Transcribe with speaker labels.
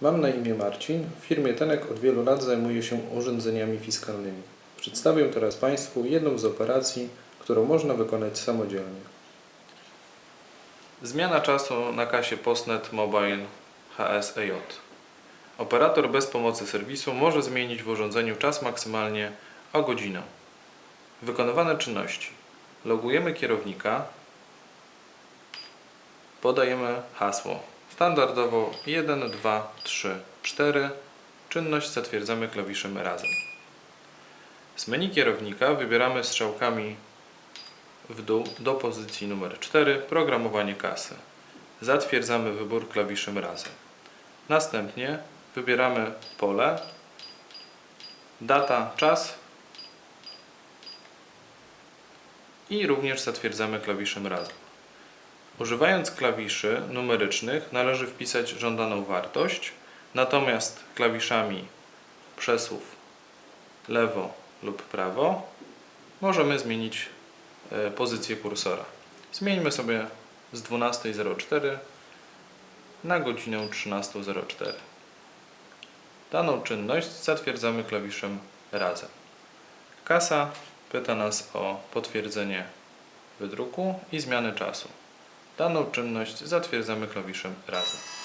Speaker 1: Mam na imię Marcin. W firmie Tenek od wielu lat zajmuję się urządzeniami fiskalnymi. Przedstawię teraz Państwu jedną z operacji, którą można wykonać samodzielnie. Zmiana czasu na kasie Postnet Mobile HSEJ. Operator bez pomocy serwisu może zmienić w urządzeniu czas maksymalnie o godzinę. Wykonywane czynności. Logujemy kierownika. Podajemy hasło. Standardowo 1, 2, 3, 4. Czynność zatwierdzamy klawiszem razem. Z menu kierownika wybieramy strzałkami w dół do pozycji numer 4 Programowanie kasy. Zatwierdzamy wybór klawiszem razem. Następnie wybieramy pole data, czas i również zatwierdzamy klawiszem razem. Używając klawiszy numerycznych należy wpisać żądaną wartość, natomiast klawiszami przesuw lewo lub prawo możemy zmienić e, pozycję kursora. Zmieńmy sobie z 12.04 na godzinę 13.04. Daną czynność zatwierdzamy klawiszem razem. Kasa pyta nas o potwierdzenie wydruku i zmiany czasu. Daną czynność zatwierdzamy klawiszem razem.